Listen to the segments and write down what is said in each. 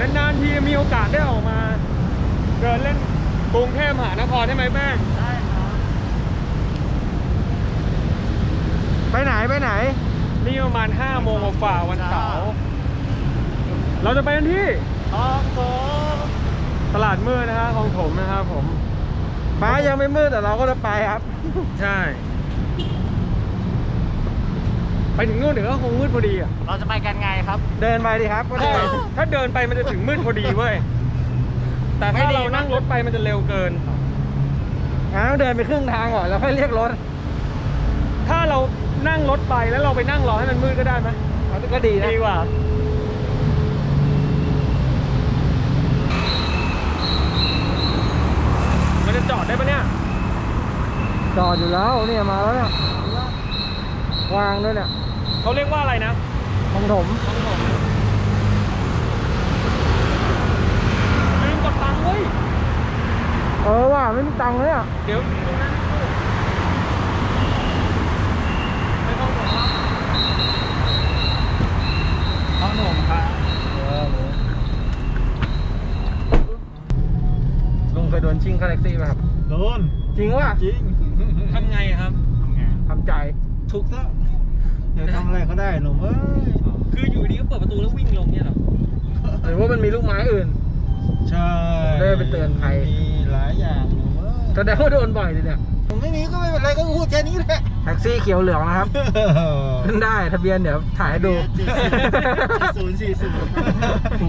นานๆทีมีโอกาสได้ออกมา เดินเล่นกรุงเทพมหานครใช่ไหมแป้งได้ครับไปไหนไปไหน นี่ประมาณ5โมงกว่าๆวันเสาร์เราจะไปกันที่ทองโถตลาดมืดนะฮะของผมนะครับผมฟ้ายังไม่มืดแต่เราก็จะไปครับ ใช่ ไปถึงนู่นเดี๋ยวก็คงมืดพอดีอะ เราจะไปกันไงครับ เดินไปดิครับก็ถ้าได้ ถ้าเดินไปมันจะถึงมืดพอดีเว้ย แต่ถ้าไม่ดีเรานั่งรถไปมันจะเร็วเกินงั้นต้องเดินไปครึ่งทางก่อนแล้วค่อยเรียกรถ ถ้าเรานั่งรถไปแล้วเราไปนั่งรอให้มันมืดก็ได้ไหมก็ดีนะดีกว่ามันจะจอดได้ปะเนี่ย จอดอยู่แล้วเนี่ยมาแล้วเนี่ย วางด้วยเนี่ย เขาเรียกว่าอะไรนะของถมลืมกดตังค์เว้ย เออว่ะไม่มีตังค์เลยอะเดี๋ยวดูนะไม่ต้องกดครับทองหนุ่มครับลุงเคยโดนชิงค่าแท็กซี่ไหมครับ โดน จริงว่ะจริงทำไงอะครับทำไงทำใจ ถูกต้อ งอยากทำอะไรก็ได้หนุ่มเอ้ยคืออยู่ดีก็เปิดประตูแล้ววิ่งลงเนี่ยเหรอหรือว่ามันมีลูกไม้อื่น ใช่ได้ไปเตือนภัยมีหลายอย่างหนุ่มเอ้ยแสดงว่าโดนบ่อยเลยเนี่ยผมไม่มีก็ไม่เป็นไรก็พูดแค่นี้แหละแท็กซี่เขียวเหลืองนะครับขึ้นได้ทะเบียนเดี๋ยวถ่ายให้ดูศูนย์สี่ศูนย์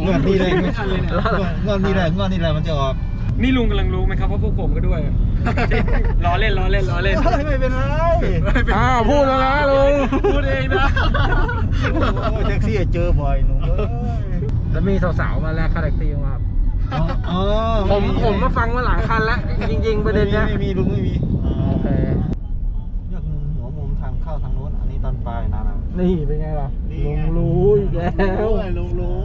งวดนี้เลยไม่ทันเลยเนี่ยงวดนี้แหละงวดนี้แหละมันจะออก นี่ลุงกำลังรู้ไหมครับว่าพวกผมก็ด้วย ล้อเล่นล้อเล่นล้อเล่นเฮ้ยไม่เป็นไรอ้าวพูดแล้วนะลุงพูดเองนะโอ้ยแท็กซี่เจอบ่อยหนุ่มเอ้ยแล้วมีสาวๆมาแลกค่าแท็กซี่มาครับอ๋อผมผมมาฟังมาหลายคันแล้วจริง ๆ ประเด็นเนี้ยไม่มีลุงไม่มีโอเคเลือกมุมหัวมุมทางเข้าทางโน้นอันนี้ตอนปลายนะนะนี่เป็นไงล่ะลุงรู้อีกแล้วลุงรู้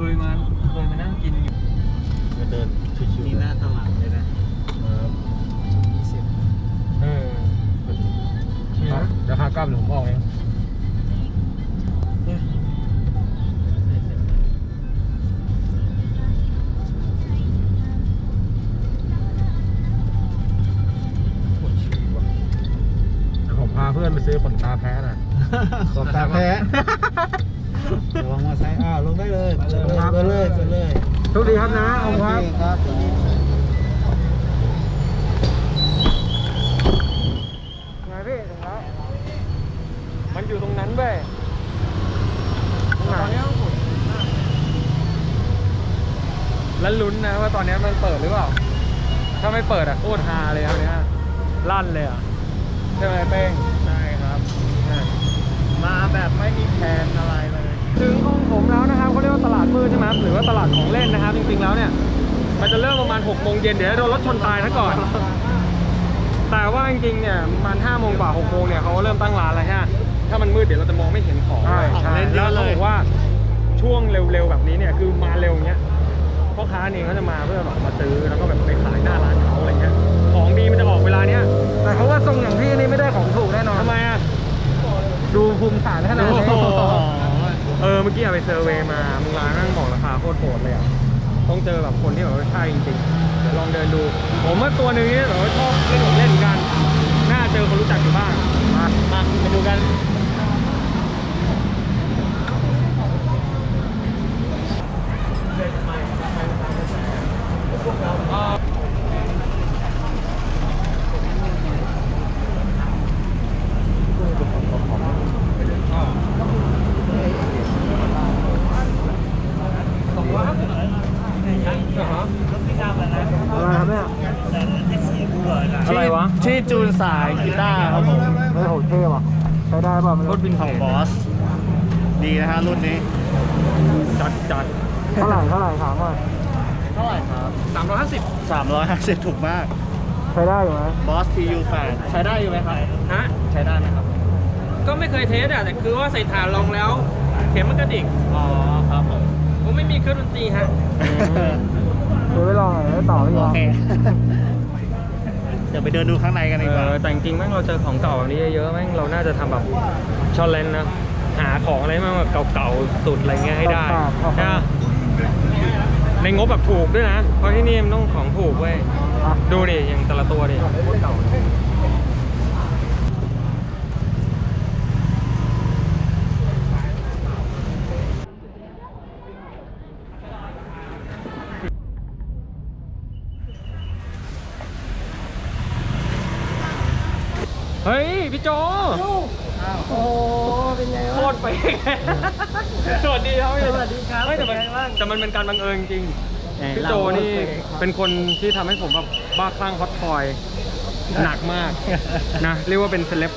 เคยมาเคยมานั่งกินอยู่จะเดินชิวๆนี่หน้าตลาดเลยนะยี่สิบเออเดี๋ยวขากลับหนูบอกเองผมพาเพื่อนไปซื้อขนตาแพ้น่ะขอบตาแพ้ คดีครับนะเอาครับครับไงพี่ถึงแล้วมันอยู่ตรงนั้นเว้ยตรงไหนแล้วลุ้นนะว่าตอนนี้มันเปิดหรือเปล่า ถ้าไม่เปิดอะโคตรฮาเลยอันเนี้ยลั่นเลยอะใช่ไหมเป้งใช่ครับ มาแบบไม่มีแผนอะไรเลย ถึงของผมแล้วนะครับเขาเรียกว่าตลาดมืดใช่ไหมหรือว่าตลาดของเล่นนะครับ จริงๆแล้วเนี่ย มันจะเริ่มประมาณ6โมงเย็นเดี๋ยวโดนรถชนตายซะก่อน แต่ว่าจริงๆเนี่ยประมาณ5โมงกว่า6โมงเนี่ยเขาก็เริ่มตั้งร้านแล้วฮะถ้ามันมืดเดี๋ยวเราจะมองไม่เห็นของใช่เลยใช่แล้วเขาบอกว่าช่วงเร็วๆแบบนี้เนี่ยคือมาเร็วเงี้ยพ่อค้าเนี่ยเขาจะมาเพื่อแบบมาซื้อแล้วก็แบบไปขายหน้าร้านเขาอะไรเงี้ยของดีมันจะออกเวลาเนี้ยแต่เขาว่าทรงอย่างพี่นี่ไม่ได้ของถูกแน่นอนทำไมอะ ดูภูมิฐานขนาดนี้โอ้โห เออเมื่อกี้เอาไปเซอร์เวย์มามึงร้านนั่งบอกราคาโคตรโหดเลยอะต้องเจอแบบคนที่แบบว่าใช่จริงๆเดี๋ยวลองเดินดู ผมว่าตัวหนึ่งนี่แบบว่าชอบเล่นของเล่นกัน น่าเจอคนรู้จักอยู่บ้างมามาไปดูกัน อะไรครับเนี่ยอะไรวะที่จูนสายกีตาร์ครับผมไม่โหดเท่ว่ะใช้ได้ป่ะมันรถวินขเทองจบอส ดีนะฮะรุ่นนี้ จัดจัดเท่าไหร่เท่าไหร่ถามว่าเท่าไหร่ครับสามร้อยห้าสิบ350ถูกมาก ใช้ได้อยู่ไหมบอส TU8 ใช้ได้อยู่ไหมครับฮะใช้ได้ไหมครับ ก็ไม่เคยเทสอะแต่คือว่าใส่ฐานลองแล้ว เข็มมันกระดิกอ๋อครับผมผม ไม่มีเครื่องดนตรีฮะซื้อไปลองหน่อยแล้วต่อพี่โอวะเคเดี๋ยวไปเดินดูข้างในกันดีเอกว่าอแต่จริงๆแม่งเราเจอของเก่าแบบนี้เยอะๆแม่งเราน่าจะทำแบบชอลเลนนะ หาของอะไรมาแบบเก่าๆสุดอะไรเงี้ยให้ได้ครับนะในงบแบบถูกด้วยนะ เพราะที่นี่มันต้องของถูกเว้ย อะดูดิอย่างแต่ละตัวดิเก่า เฮ้ย พี่โจโอ้เป็นไงโคตรไปสวัสดีครับพี่สวัสดีครับไม่แต่มันเป็นไงบ้างแต่มันเป็นการบังเอิญจริงเอ่อพี่โจนี่เราก็เคยเป็นคนที่ทำให้ผมแบบบ้าคลั่งฮอตทอยหนักมากนะเรียกว่าเป็นเซเลบ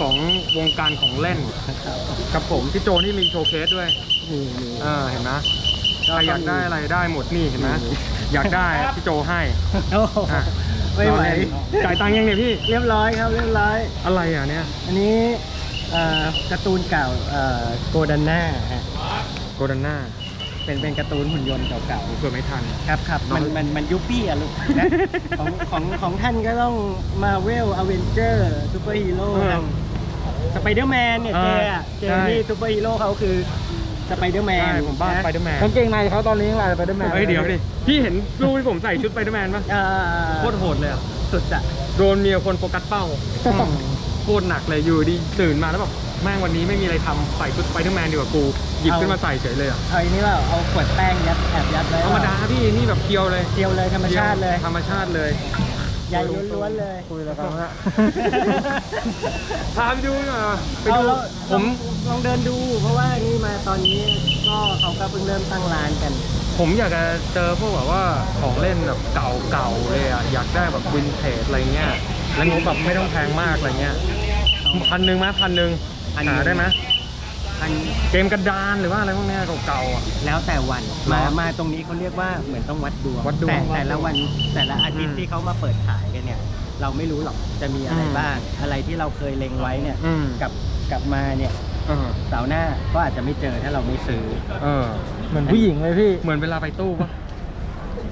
ของวงการของเล่นครับผมพี่โจนี่มีโชว์เคสด้วยมีมีเออเห็นไหมก็ใครอยากได้อะไรได้หมดนี่เห็นไหมมีอยากได้พี่โจให้โอ้โหอะ ไม่ไหวเราเล่นจ่ายตังค์ยังเนี่ยพี่ เรียบร้อยครับเรียบร้อย อะไรอะเนี่ย อันนี้เอ่อการ์ตูนเก่าโกดันน่าฮะโกดันน่าเป็นเป็นการ์ตูนหุ่นยนต์เก่าเผื่อไม่ทันๆครับครับมันมันมันยุปปี้อะลูกนะของของของท่านก็ต้องมาเวลอเวนเจอร์ซูเปอร์ฮีโร่เออสไปเดอร์แมนเนี่ยเจเอออะเจใช่ที่ซูเปอร์ฮีโร่เขาคือ สไปเดอร์แมนใช่ผมบ้า Spider-Man กางเกงในเขาตอนนี้ยังลายสไปเดอร์แมนเฮ้ยเดี๋ยวดิ พี่เห็นรูปที่ผมใส่ชุดไปเดอร์แมนปะอ่าโคตรโหดเลยอะ สุดอะโดนเมียคนโฟกัสเป้า โคตรหนักเลยอยู่ดีตื่นมาแล้วแบบแม่งวันนี้ไม่มีอะไรทำใส่ชุดไปเดอร์แมนดีกว่ากู หยิบขึ้นมาใส่เฉยเลยอะเอาอันนี้ว่าเอาขวดแป้งยัดแอบยัดไว้ธรรมดาพี่นี่แบบเคียวเลยเดียวเลยธรรมชาติเลย ธรรมชาติเลย ใหญ่ล้วนๆเลย คุยแล้วครับพาไปดูหน่อยไปเอาดูแล้วผมลองเดินดูเพราะว่านี่มาตอนนี้ก็เขาก็เพิ่งเริ่มตั้งร้านกัน ผมอยากจะเจอพวกแบบว่าของเล่นแบบเก่าๆเลยอะอยากได้แบบวินเทจอะไรเงี้ยแล้วงบแบบไม่ต้องแพงมากอะไรเงี้ยพันหนึ่งไหมพันหนึ่งพันหนึ่งหาได้ไหม อันเกมกระดานหรือว่าอะไรพวกเนี้ยเก่าๆอะ แล้วแต่วันหรอมามาตรงนี้เขาเรียกว่าเหมือนต้องวัดดวงวัดดวงแต่วัดดวงแต่ละวันแต่ละอาทิตอืย์มที่เขามาเปิดขายกันเนี่ย เราไม่รู้หรอกจะมีอะไรอืม บ้าง อะไรที่เราเคยเล็งไว้เนี่ยอืมกลับกลับมาเนี่ยเออเสาร์หน้าก็อาจจะไม่เจอถ้าเราไม่ซื้อเออ เหมือนผู้หญิงเลยพี่ เหมือนเวลาไปตู้ปะ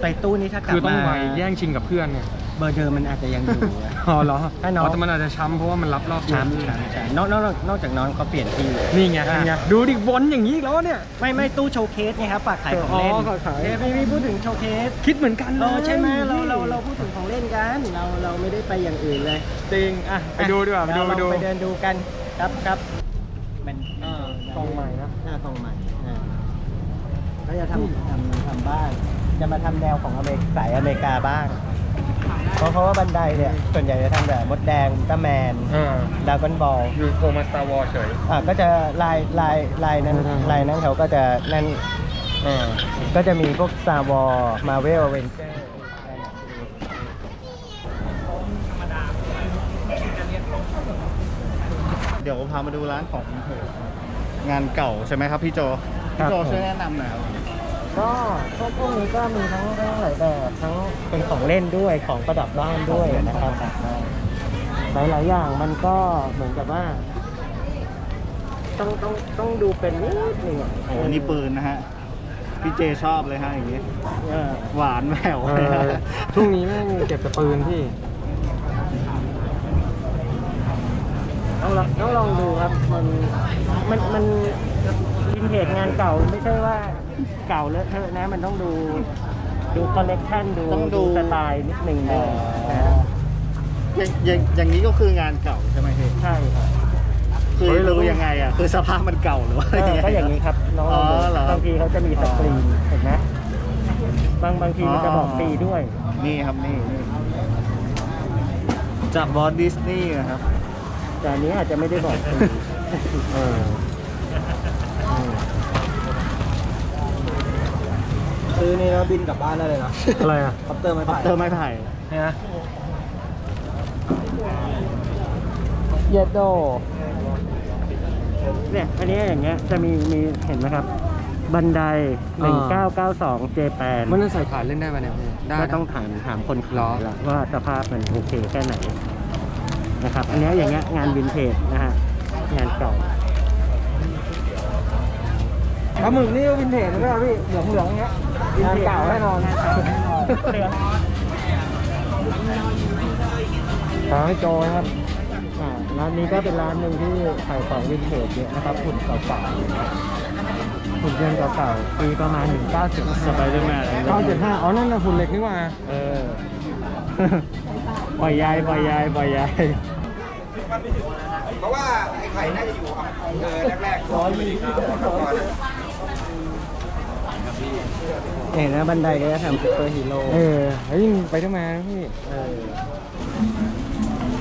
ไปตู้นี้ถ้ากลับคือต้องมาไปแย่งชิงกับเพื่อนไง เบอร์เดิมมันอาจจะยังอยู่อะอ๋อเหรอถ้าน้องแต่มันอาจจะช้ำเพราะว่ามันรับรอบเดียวช้ำช้ำช้ำนอกนอกนอกนอกจากน้องเขาเปลี่ยนที่นี่ไงอะเป็นไงดูดิวนอย่างนี้อีกแล้วเนี่ยไม่ไม่ตู้โชว์เคสไงครับฝากขายของเล่นอ๋อฝากขายเอ๊ะไม่ไม่พูดถึงโชว์เคสคิดเหมือนกันเลเอยอใช่ไหมเราเราเราพูดถึงของเล่นกัน เราเราไม่ได้ไปอย่างอื่นเลยจริงอะไปดูดีกว่าไปดูไปเรดูไปเดินดูกันครับครับมันอ่ากล่องใหม่นะหน้ากล่องใหม่อ่าเขาจะทำทำทำบ้านจะมาทำแนวของอเมริกสายอเมริกาบ้าง เพราะเพราะว่าบันไดเนี่ยส่วนใหญ่จะทำแบบมดแดงอุลตร้าแมนเออดากอนบอลอยู่โคมาสตาร์วอลเฉยอ่าก็จะลายลายลายนั้นอืมลายนั้นเขาก็จะนั่นเออก็จะมีพวก Star Wars Marvel Avenger เดี๋ยวพามาดูร้านของงานเก่าใช่ไหมครับพี่โจ พี่โจช่วยแนะนำหน่อยครับ ก็พวกพวกนี้ก็มีทั้งทั้งหลายแบบทั้งเป็นของเล่นด้วยของประดับบ้านด้วยนะครับหลายหลายๆอย่างมันก็เหมือนกับว่า ต้องต้องต้องดูเป็นนิดหนึ่งอะโอ้โหนี่ปืนนะฮะ พี่เจชอบเลยฮะอย่างนี้เออหวานแหววเอเลยฮะอช่วงนี้แม่งเก็บแต่ปืนพี่ต้องลองต้องลองดูครับมันมันมัน วินเทจงานเก่าไม่ใช่ว่าเก่าเลอะเทอะนะ มันต้องดูดูคอลเลกชันดูต้องดู สไตล์นิดหนึ่งอ๋นะอนะอย่างอย่างอย่างนี้ก็คืองานเก่าใช่ไหมพี่ใช่ครับคือเฮ้ยเราดูยังไงอะคือสภาพมันเก่าหรือว่าเออก็อย่างนี้นี้ ครับน้องอ๋อเหรอ บางทีเขาจะมีสกรีนเห็นไหมบางบางทีมันจะบอกอ๋อปีด้วย นี่ครับนี่นี่จากบอสดิสนีย์นะครับ แต่อันนี้อาจจะไม่ได้บอกปีเออ ซื้อ นี่นะบินกลับบ้านได้เลยนะอะไรอะคัปเตอร์ไม่พัผ่าตเตอร์ไม้ไผ่เนี่ยนะเยดโดเนี่ยอันนี้อย่างเงี้ยจะมีมีเห็นไหมครับ บันได1992 เจแปนมันจะใส่ขาเล่นได้ป่ะเนี่ยพี่ได้ก็นะ ต้องถามถามคนหรอขายละว่าสภาพมันโอเคแค่ไหนนะครับ อันเนี้ยอย่างเงี้ยงานวินเทจนะฮะงานเก่า ปลาหมึกนี่วินเทจไหมครับพี่เหลืองเหลืองเงี้ย งานเก่าแน่นอนงานเก่าแน่นอนเหลืองทางให้โจนะครับอ่าร้านนี้ก็เป็นร้านหนึ่งที่ขายของวินเทจเยอะนะครับหุ่นเก่าๆหุ่นยนต์เก่าๆปีประมาณ 1975สไปเดอร์แมน975อ๋อ นั่นน่ะหุ่นเหล็กนี่หว่า เออปล่อยยายปล่อยยายปล่อยยายเพราะว่าไอ้ไข่น่าจะอยู่อะเออแรกๆร้อยยี่สิบ เห็นนะบันไดก็จะทำซุปเปอร์ฮีโร่เออเฮ้ยไปทำไมนะพี่เออ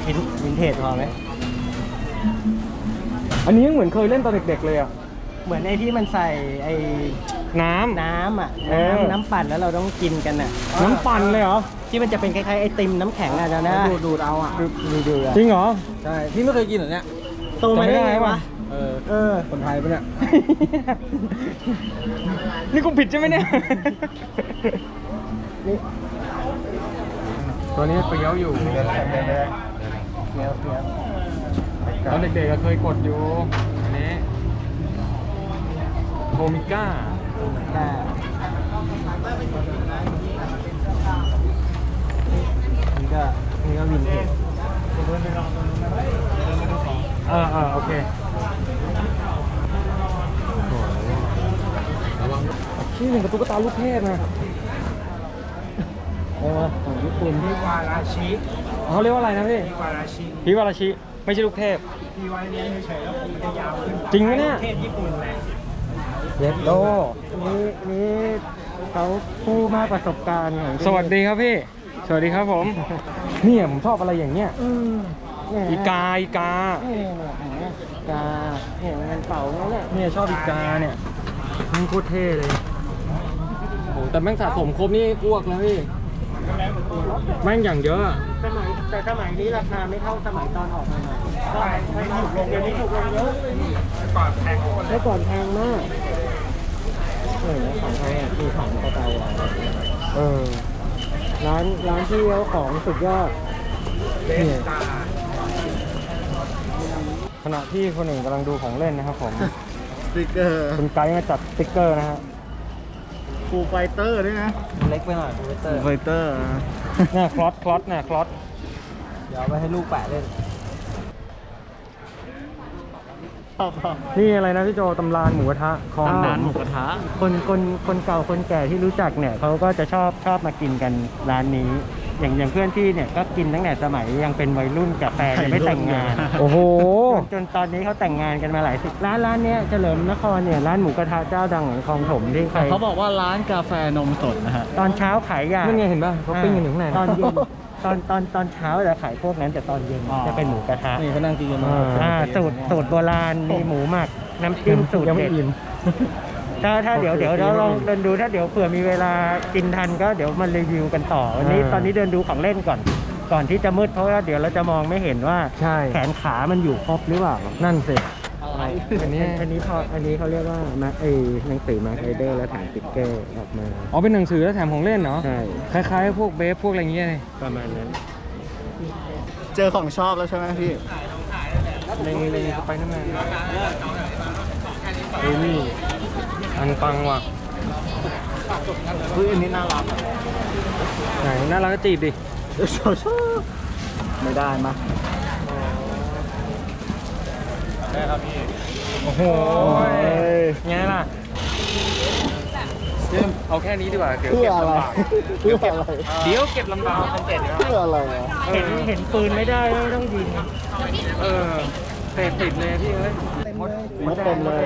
วินวินเทจพอไหมอันนี้ยังเหมือนเคยเล่นตอนเด็กๆเลยอะ เหมือนไอ้ที่มันใส่ไอ้น้ำ น้ำอะเออ น้ำน้ำปั่นแล้วเราต้องกินกันอะน้ำปั่นเลยเหรอที่มันจะเป็นคล้ายๆไอติมน้ำแข็งอะเจ้านะดูดดูดเอาอะดูดูดูอะจริงเหรอใช่พี่ไม่เคยกินเหรอเนี่ยโตมาได้ไงวะ เออ เออ คนไทยปะเนี่ย นี่กูผิดใช่ไหมเนี่ย นี่ ตัวนี้เปรี้ยวอยู่เฟี้ยวเฟี้ยวตอนเด็กๆก็เคยกดอยู่อันนี้โทมิก้าก้านี่ก็นี่ก็วินเทจ เออเออโอเค นี่หนึ่งกับตุ๊กตาลูกเทพนะเออของญี่ปุ่นที่วาราชิเขาเรียกว่าอะไรนะพี่วาราชิฮิวาราชิไม่ใช่ลูกเทพที่ไว้เลี้ยงเฉยๆแล้วมันจะยาวขึ้นจริงไหมเนี่ยเทศญี่ปุ่นแหละเย็ดโดนี่นี่เขาผู้มากประสบการณ์ของที่สวัสดีครับพี่ สวัสดีครับผมเนี่ยผมชอบอะไรอย่างเงี้ยอืมเนี่ยอีกาอีกาเนี่ยเนี่ยเห็นไหมกาเนี่ยมันเป่าแล้วเนี่ยเนี่ยชอบอีกาเนี่ยมันโคตรเท่เลยโอ้ แต่แม่งสะสมครบนี่อ้วกแล้วพี่แม่งอย่างเยอะอะสมัยแต่สมัยนี้ราคาไม่เท่าสมัยตอนออกใหม่ๆก็ไม่ถูกลงเดี๋ยวนี้ถูกลงเยอะก่อนแพงคนเมื่อก่อนแพงมากเออของเขาเนี่ยมีของเก่าๆอะเออร้านร้านที่เขาของสุดยอดเดสตาขณะที่คนหนึ่งกำลังดูของเล่นนะครับผม สติกเกอร์ คุณไกด์มาจัดสติ๊กเกอร์นะฮะ ฟูไฟเตอร์ด้วยนะเล็กไปหน่อยคอมพิวเตอฟูร์ไฟเตอร์เนี่ยคลอสคลอสเนี่ยคลอสเดี๋ยวเอาไปให้ลูกแปะเล่นนี่อะไรนะพี่โจตำรานหมูกระทะคลองตำหนานหมูกระทะคนคนคนเก่าคนแก่ที่รู้จักเนี่ยเขาก็จะชอบชอบมากินกันร้านนี้ อย่างอย่างเพื่อนที่เนี่ยก็กินตั้งแต่สมัยยังเป็นวัยรุ่นกับแฟนยังไม่แต่งงาน โอ้โหจนจนตอนนี้เขาแต่งงานกันมาหลายสิบร้านร้านเนี้ยเฉลิมนครเนี่ยร้านหมูกระทะเจ้าดังของคลองถมที่ใครเขาบอกว่าร้านกาแฟนมสดนะฮะตอนเช้าขายยานั่นไงเห็นป่ะเขาปิ้งกันอยู่ข้างในนะตอนเย็นตอนตอนตอนเช้าจะขายพวกนั้นแต่ตอนเย็นอ๋อจะเป็นหมูกระทะนี่เขานั่งกินกันมาอ่าสูตรสูตรโบราณมีหมูหมักน้ำจิ้มสูตรยังไม่เด็ดอิ่ม ถ้าถ้าเดี๋ยวเดี๋ยวเราลองเดินดูถ้าเดี๋ยวเผื่อมีเวลากินทันก็เดี๋ยวมารีวิวกันต่อวันนี้อ่าตอนนี้เดินดูของเล่นก่อน ก่อนที่จะมืดเพราะว่าเดี๋ยวเราจะมองไม่เห็นว่าใช่แขนขามันอยู่ครบหรือเปล่านั่นสิอะไรอันนี้อันนี้พออันนี้เขาเรียกว่ามาเอยหนังสือมาไคเดอร์และถ่ายสติ๊กเกอร์ออกมาอ๋อเป็นหนังสือแล้วแถมของเล่นเนาะใช่คล้ายๆพวกเบฟพวกอะไรอย่างเงี้ยเลยประมาณนั้น เจอของชอบแล้วใช่ไหมพี่เล็งเล็งสไปเดอร์แมนเฮ้ยนี่ อันปังว่ะเฮ้ยอันนี้น่ารักไหนน่ารักก็จีบดิชอบชอบไม่ได้มาโอ้โหไงล่ะเอาแค่นี้ดีกว่า เดี๋ยวเพื่อเก็บอะไรลำบากเพื่ออะไรเดี๋ยวเก็บลำบากเป็นเจ็ดเพื่ออะไรอะเห็นเห็นปืนไม่ได้ไม่ต้องยิง เออเตะติดเลยพี่เอ้ยมดเต็มเลย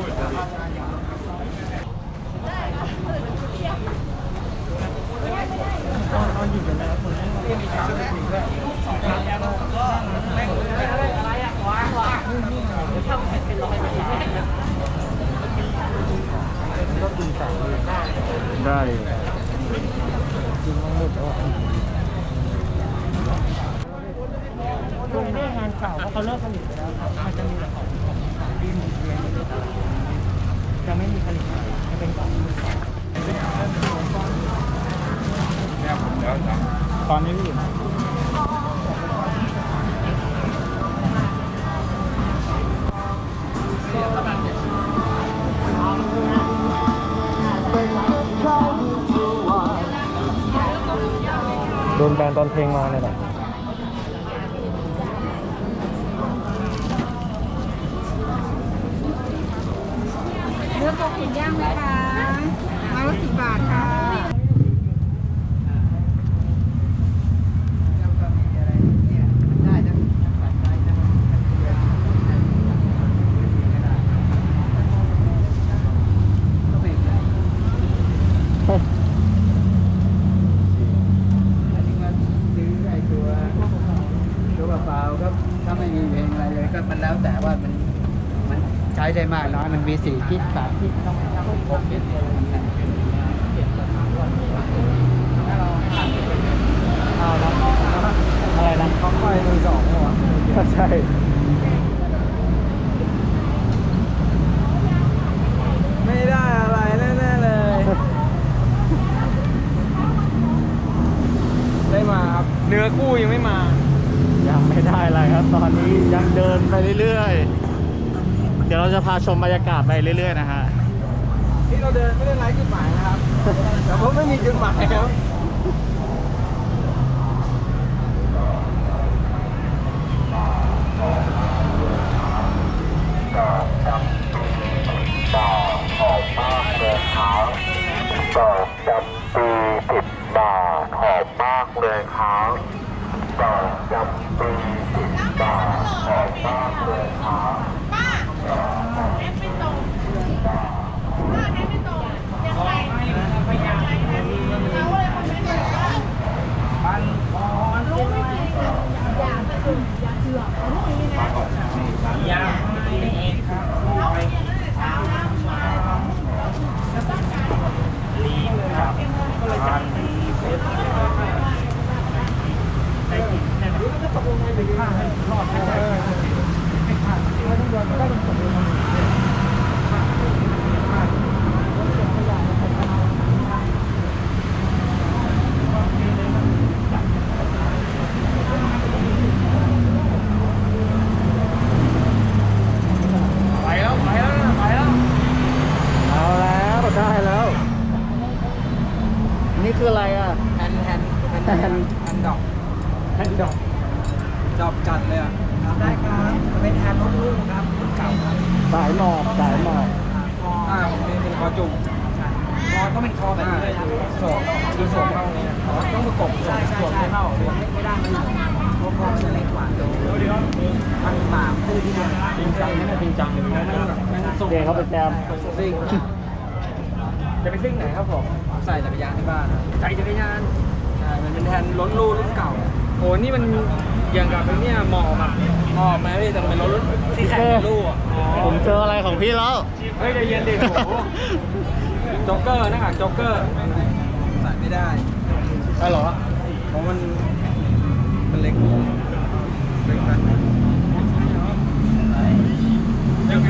ได้งานเก่าเพราะเขาเลิกผลิตไปแล้วครับมันจะมีแต่ของของของที่หมุนเวียนอยู่ในตลาดจะไม่มีผลิตใหม่จะเป็นของมือสองเนี่ยผมเดี๋ยวตอนนี้พี่ ตอนเพลงมาเนี่ยแหละ เลือกตัวกินย่างไหมคะไมาละสิบบาทค่ะ อันนี้มาซื้อไอ้ตัวตัวเปล่าๆก็ถ้าไม่มีเพลงอะไรเลยก็มันแล้วแต่ว่ามันมันใช้ได้มากน้อย มีสี่คิดสามคิดต้องต้องหกคิดอะไรอย่างเงี้ยเอาแล้อะไรนะเขาไฟมือสองเหรอใช่ไม่ได้อะไรแน่ๆเลย ได้มาครับ เนื้อคู่ยังไม่มา ยังไม่ได้อะไรครับ ตอนนี้ยังเดินไปเรื่อยๆ ดี๋ยวเราจะพาชมบรรยากาศไปเรื่อยๆนะฮะที่เราเดินไม่ได้ไร้จุดหมายนะครับแต่ว่าไม่มีจุดหมายครับดอกจำปีสิบบาทหอมมากเลยครับดอกจำปีสิบบา เดี๋ยวเขาไปแจมซิ่งจะไปซิ่งไหนครับผมใส่จักรยานที่บ้านใส่จักรยานใช่มันเป็นแทนล้นลู่รุ่นเก่าโอ้นี่มันอย่างกับเนี่ยหมอบอะหมอบไหมพี่แต่เป็นล้นรุ่นที่แข่งรูอะผมเจออะไรของพี่แล้วเฮ้ยใจเย็นดิโอ้จ็อกเกอร์น้ากากจ็อกเกอร์ใส่ไม่ได้อะหรอเพราะมันมันเล็กเล็กมากยัไง